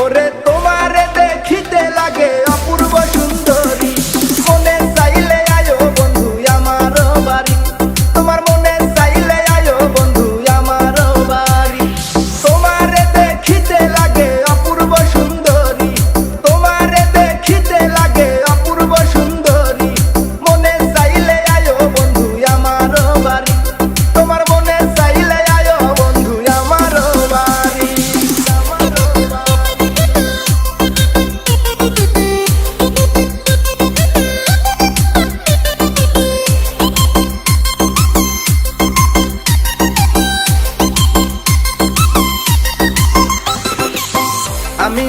ওরে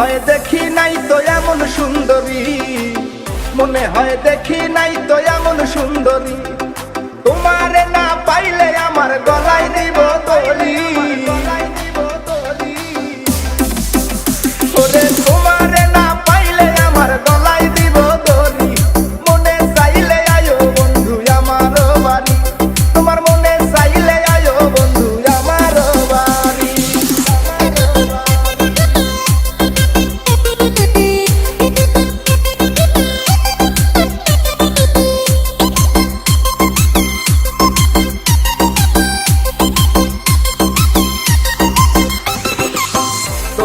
হয় দেখি নাই তো এমন সুন্দরী। মনে হয় দেখি নাই তো এমন সুন্দরী।